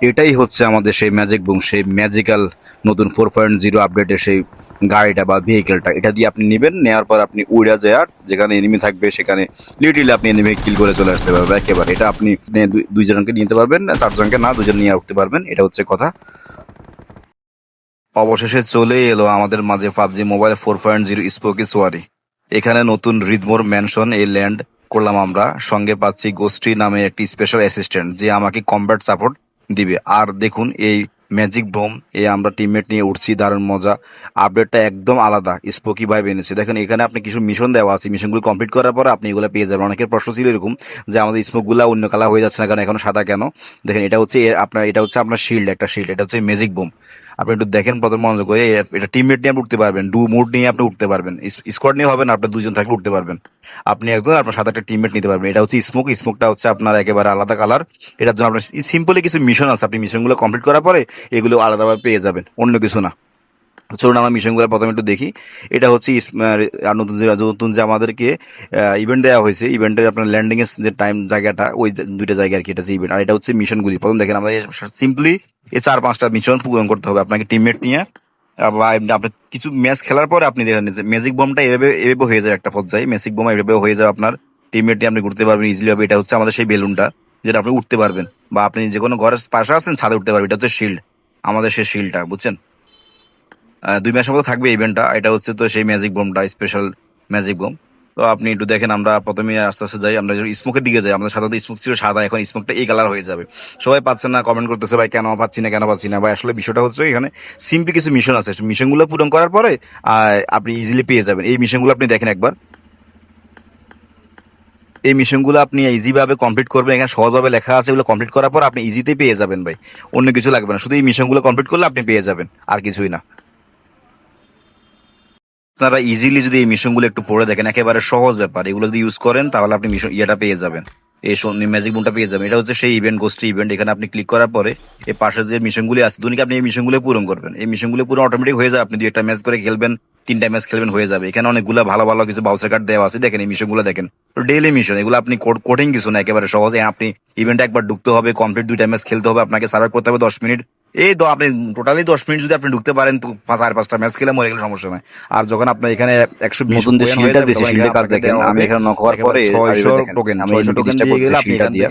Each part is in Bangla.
এটাই হচ্ছে আমাদের সেই ম্যাজিক বুম সেই ম্যাজিক্যাল নতুন ফোর পয়েন্ট জিরো আপডেটের সেই গাড়িটা বা ভেহিকেলটা এটা দিয়ে আপনি নেবেন, নেওয়ার পর আপনি উড়া যায়, যেখানে এনিমি থাকবে সেখানে লিটিল আপনি এনিমি কিল করে চলে আসতে পারবেন একেবারে। এটা আপনি দুই- দুইজনকে নিতে পারবেন, চারজনকে না, দুজন নিয়ে উঠতে পারবেন, এটা হচ্ছে কথা। অবশেষে চলে এলো আমাদের মাঝে PUBG mobile four point zero spooky soiree এখানে নতুন রিদমোর ম্যানশন এই ল্যান্ড করলাম আমরা। সঙ্গে পাচ্ছি গোষ্ঠী নামে একটি স্পেশাল অ্যাসিস্ট্যান্ট যে আমাকে কম্ব্যাট সাপোর্ট দিবে। আর দেখুন, এই ম্যাজিক বোম এই আমরা টিমমেট নিয়ে উঠছি, দারুণ মজা। আপডেটটা একদম আলাদা স্পোকি ভাই এনেছে। দেখেন, এখানে আপনি কিছু মিশন দেওয়া আছে। মিশনগুলো কমপ্লিট করার পরে আপনি এগুলো পেয়ে যাবেন। অনেকের প্রশ্ন ছিল এরকম যে, আমাদের স্মোকগুলো অন্য কালার হয়ে যাচ্ছে না কারণ এখন সাদা কেন? দেখেন, এটা হচ্ছে আপনার, এটা হচ্ছে আপনার শিল্ড একটা শিল্ড এটা হচ্ছে ম্যাজিক বোম আপনি একটু দেখেন প্রথম মনোযোগ করে এটা টিমমেট নিয়ে আপনি উঠতে পারবেন ডু মুড নিয়ে আপনি উঠতে পারবেন স্কোয়াড নিয়ে হবে না আপনার দুজন থাকলে উঠতে পারবেন। আপনি একজন, আপনার সাথে একটা টিমমেট নিতে পারবেন, এটা হচ্ছে স্মোক স্মোকটা হচ্ছে আপনার একেবারে আলাদা কালার এটার জন্য আপনার সিম্পলি কিছু মিশন আছে, আপনি মিশনগুলো কমপ্লিট করার পরে এগুলো আলাদাভাবে পেয়ে যাবেন, অন্য কিছু না। চলুন আমরা মিশনগুলো প্রথমে একটু দেখি, এটা হচ্ছে নতুন যে নতুন যে আমাদেরকে ইভেন্ট দেওয়া হয়েছে ইভেন্টের আপনার ল্যান্ডিংয়ের যে টাইম জায়গাটা, ওই দুইটা জায়গা আর কি, এটা হচ্ছে ইভেন্ট আর এটা হচ্ছে মিশনগুলি প্রথম দেখেন আমাদের সিম্পলি এই চার পাঁচটা মিশন পূরণ করতে হবে আপনাকে টিমমেট নিয়ে। বা এমনি আপনি কিছু ম্যাচ খেলার পরে আপনি দেখেন যে ম্যাজিক বোমটা এভাবে এভাবে হয়ে যায় একটা পর্যায়ে। ম্যাজিক বোম এভাবে হয়ে যায় আপনার টিমমেট নিয়ে আপনি ঘুরতে পারবেন ইজিলি হবে এটা হচ্ছে আমাদের সেই বেলুনটা যেটা আপনি উঠতে পারবেন। বা আপনি যে কোনো ঘরের পাশে আছেন, ছাদে উঠতে পারবেন। এটা হচ্ছে শিল্ড আমাদের সেই শিল্ডটা বুঝছেন? দুই মাসের মতো থাকবে ইভেন্টটা এটা হচ্ছে তো সেই ম্যাজিক বোমটা স্পেশাল ম্যাজিক বোম তো আপনি একটু দেখেন, আমরা প্রথমে আস্তে আস্তে যাই, আমরা স্মোকের দিকে যাই আমাদের সাধারণত স্মোক ছিল সাদা, এখন স্মোকটা এই কালার হয়ে যাবে। সবাই পাচ্ছে না কমেন্ট করতেছে, ভাই, কেন পাচ্ছি না, কেন পাচ্ছি না? ভাই, আসলে বিষয়টা হচ্ছে এখানে সিম্পলি কিছু মিশন আছে। মিশনগুলো পূরণ করার পরে আপনি ইজিলি পেয়ে যাবেন। এই মিশনগুলো আপনি দেখেন একবার। এই মিশনগুলো আপনি ইজিভাবে কমপ্লিট করবেন, এখানে সহজভাবে লেখা আছে, এগুলো কমপ্লিট করার পর আপনি ইজিতে পেয়ে যাবেন, ভাই। অন্য কিছু লাগবে না। শুধু এই মিশনগুলো কমপ্লিট করলে আপনি পেয়ে যাবেন, আর কিছুই না। আপনারা ইজিলি যদি এই মিশনগুলো একটু পড়ে দেখেন, একেবারে সহজ ব্যাপার। এগুলো যদি ইউজ করেন, তাহলে আপনি মিশন ইয়েটা পেয়ে যাবেন। এই ম্যাজিক বুনটা পেয়ে যাবেন। এটা হচ্ছে সেই ইভেন্ট গোষ্ঠী ইভেন্ট এখানে আপনি ক্লিক করার পরে এই পাশে যে মিশনগুলি আছে দুনিকে আপনি এই মিশনগুলো পূরণ করবেন। এই মিশনগুলো পুরো অটোমেটিক হয়ে যাবে। আপনি দুই একটা ম্যাচ করে খেলবেন, তিনটা ম্যাচ খেলবেন, হয়ে যাবে। এখানে অনেকগুলো ভালো ভালো কিছু বাউসার কার্ড দেওয়া আছে। দেখেন এই মিশনগুলো দেখেন। ডেইলি মিশন এগুলো আপনি কঠিন কিছু না, একেবারে সহজে। আপনি ইভেন্টে একবার ঢুকতে হবে কমপ্লিট দুইটা ম্যাচ খেলতে হবে, আপনাকে সার্ভার করতে হবে দশ মিনিট। এই তো আপনি টোটালি দশ মিনিট যদি আপনি ঢুকতে পারেন তো চার পাঁচটা ম্যাচ খেলে মরে গেলে সমস্যা নাই আর যখন আপনার এখানে একশো নতুন যে শিলটা দিয়েছে, শিলটার কাজ দেখেন, আমি এখানে হওয়ার পরে ছয়শো টোকেন আমি দিয়ে গেলে করছি আপনি শিলটা দিয়ে।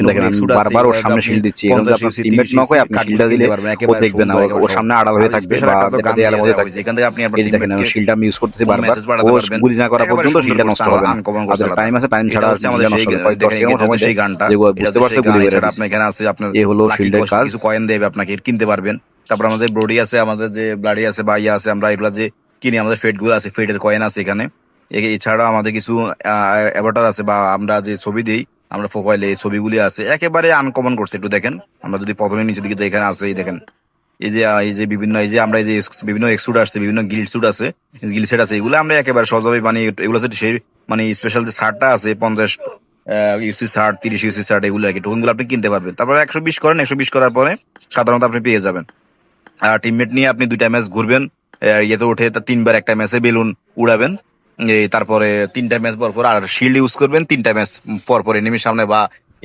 দেখেন, আমি বারবার ওর সামনে শিল দিচ্ছি, এখানে তো আপনার teammate knock হয়, আপনি শিলটা দিলে ও দেখবে না, ও- সামনে আড়াল হয়ে থাকবে বা যেটা দেয়ালের মধ্যে থাকবে। এখান থেকে আপনি এই দেখেন আমি শিলটা আমি ইউজ করতেছি বারবার ও গুলি না করা পর্যন্ত শিলটা নষ্ট হবে না আপনার চালান। টাইম আছে টাইম ছাড়া হচ্ছে আমাদের সেই হবে দশ সেকেন্ড সময় সেই গানটা যেগুলো বুঝতে পারছে গুলি বের আপনি এখানে আছে আপনার এ হলো শিল্ডের কাজ। কিছু কয়েন দেবে আপনাকে কিনতে পারবেন। তারপর আমাদের ব্রডি আছে, আমাদের যে ব্লাডি আছে, বা ইয়ে আছে, আমরা এগুলা যে কিনি, আমাদের ফেটগুলো আছে, ফেটের কয়েন আছে এখানে। এছাড়া আমাদের কিছু অ্যাভাটার আছে, বা আমরা যে ছবি দিই, আমরা প্রোফাইলে এই ছবিগুলি আছে, একেবারে আনকমন করছে, একটু দেখেন। আমরা যদি প্রথমে নিচের দিকে যে এখানে আছে, এই দেখেন। এই যে এই যে বিভিন্ন, এই যে আমরা এই যে বিভিন্ন এক্সুট আসছে, বিভিন্ন গিল্ড স্যুট আছে গিল্ড সেট আছে, এগুলো আমরা একেবারে সহজভাবে মানে এগুলো হচ্ছে সেই মানে স্পেশাল যে শার্টটা আছে, পঞ্চাশ ইউসি শার্ট তিরিশ ইউসি শার্ট এগুলো আর কি। টোকেনগুলো আপনি কিনতে পারবেন। তারপরে একশো বিশ করেন, একশো বিশ করার পরে সাধারণত আপনি পেয়ে যাবেন। আর টিমমেট নিয়ে আপনি দুইটা ম্যাচ ঘুরবেন ইয়েতে উঠে তিনবার একটা ম্যাচে বেলুন উড়াবেন। তারপরে তিনটা ম্যাচ পর পর আর শিল্ড ইউজ করবেন, তিনটা ম্যাচ পর পর এনিমির সামনে বা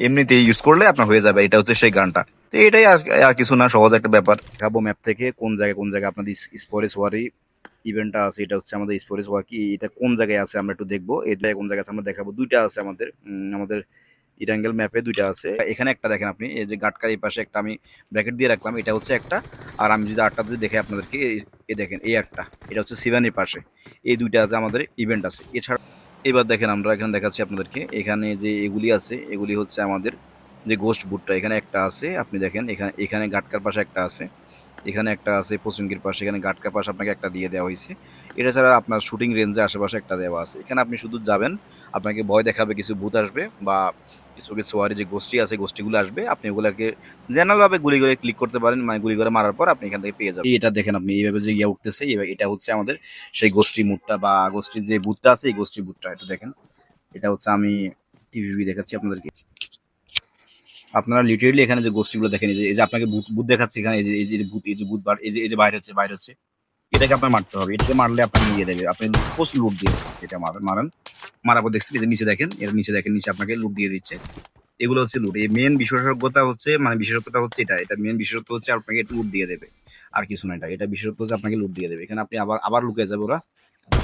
এমনিতে ইউজ করলে আপনার হয়ে যাবে। এটা হচ্ছে সেই গানটা। তো এটাই আর কিছু না, সহজ একটা ব্যাপার। দেখাবো ম্যাপ থেকে কোন জায়গায় কোন জায়গায় আপনাদের স্পোরেস ওয়ারি ইভেন্টটা আছে, এটা হচ্ছে আমাদের স্পোরেস ওয়ার কি এটা কোন জায়গায় আছে আমরা একটু দেখব। জায়গায় কোন জায়গায় আছে আমরা দেখাবো। দুইটা আছে আমাদের আমাদের ইরাঙ্গেল ম্যাপে দুইটা আছে। এখানে একটা দেখেন আপনি, এই যে গাটকার এই পাশে একটা আমি ব্র্যাকেট দিয়ে রাখলাম, এটা হচ্ছে একটা। আর আমি যদি আটটা যদি দেখে আপনাদেরকে, এই দেখেন, এই একটা, এটা হচ্ছে সিভানের পাশে। এই দুইটাতে আমাদের ইভেন্ট আছে। এছাড়া এবার দেখেন আমরা এখানে দেখাচ্ছি আপনাদেরকে, এখানে যে এগুলি আছে, এগুলি হচ্ছে আমাদের যে গোস্ট বুটটা এখানে একটা আছে। আপনি দেখেন, এখানে এখানে গাটকার পাশে একটা আছে। এখানে একটা আছে পচুঙ্গির পাশে, এখানে গাটকা পাশে আপনাকে একটা দিয়ে দেওয়া হয়েছে। এটা ছাড়া আপনার শুটিং রেঞ্জে আশেপাশে একটা দেওয়া আছে। এখানে আপনি শুধু যাবেন, আপনাকে ভয় দেখাবে কিছু ভূত আসবে বা স্পোকের সোয়ারি যে গোষ্ঠী আছে, গোষ্ঠীগুলো আসবে, আপনি ওগুলোকে জেনারেল ভাবে গুলি করে ক্লিক করতে পারেন মানে গুলি করে মারার পর আপনি এখান থেকে পেয়ে যাবেন। এটা দেখেন আপনি এইভাবে যে ইয়ে উঠতেছে এটা হচ্ছে আমাদের সেই গোষ্ঠী মুডটা বা গোষ্ঠীর যে বুথটা আছে, এই গোষ্ঠী বুথটা এটা দেখেন। এটা হচ্ছে আমি টিভি দেখাচ্ছি আপনাদেরকে। আপনারা লিটারেলি এখানে যে গোষ্ঠীগুলো দেখেন, এই যে- আপনাকে বুথ দেখাচ্ছে এখানে, এই যে বুথ এই যে বুথ এই যে এই যে বাইরে হচ্ছে বাইরে হচ্ছে, এটাকে আপনার মারতে হবে। এটাকে মারলে আপনার নিয়ে দেবে আপনি প্রচুর লুট দিয়ে এটা মারেন মারেন। মারার দেখছেন এটা নিচে দেখেন, এর নিচে দেখেন, নিচে আপনাকে লুট দিয়ে দিচ্ছে। এগুলো হচ্ছে লুট এই মেন বিশেষজ্ঞতা হচ্ছে মানে বিশেষত্বটা হচ্ছে এটা। এটা মেন বিশেষত্ব হচ্ছে আপনাকে লুট দিয়ে দেবে। আর কিছু না এটা। এটা বিশেষত্ব হচ্ছে আপনাকে লুট দিয়ে দেবে। এখানে আপনি আবার আবার লুকিয়ে যাবে ওরা।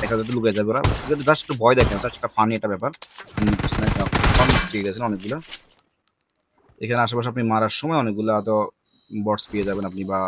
দেখা যাচ্ছে লুকিয়ে যাবে ওরা। জাস্ট ভয় দেখেন জাস্ট একটা ফানি একটা ব্যাপার। পেয়ে গেছেন অনেকগুলো। এখানে আশেপাশে আপনি মারার সময় অনেকগুলো হয়তো বটস পেয়ে যাবেন আপনি বা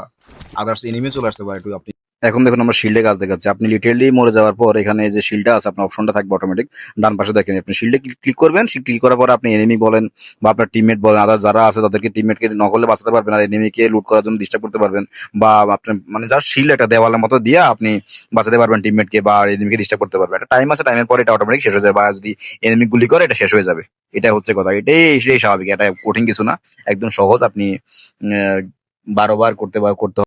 আদার্স এনিমি চলে আসতে পারে, একটু আপনি এখন দেখুন আমরা শিল্ডে কাজ দেখাচ্ছি। আপনি লিটারলি মরে যাওয়ার পর এখানে যে শিল্ডটা আছে আপনার অপশনটা থাকবে অটোমেটিক ডান পাশে দেখেন আপনি শিল্ডে ক্লিক করবেন। ক্লিক করার পর আপনি এনিমি বলেন বা আপনার টিমমেট বলেন আদার যারা আছে তাদেরকে টিমমেটকে নকলে বাঁচাতে পারবেন আর এনিমিকে লুট করার জন্য ডিস্টার্ব করতে পারবেন। বা আপনার মানে যার শিল্ড একটা দেওয়ালের মতো দিয়ে আপনি বাঁচাতে পারবেন টিমমেটকে বা এনিমিকে ডিস্টার্ব করতে পারবেন। একটা টাইম আছে টাইমের পরে এটা অটোমেটিক শেষ হয়ে যাবে বা যদি এনিমি গুলি করে এটা শেষ হয়ে যাবে। এটা হচ্ছে কথা। এটাই এটাই স্বাভাবিক। এটা কঠিন কিছু না। একদম সহজ আপনি আহ, বারো করতে করতে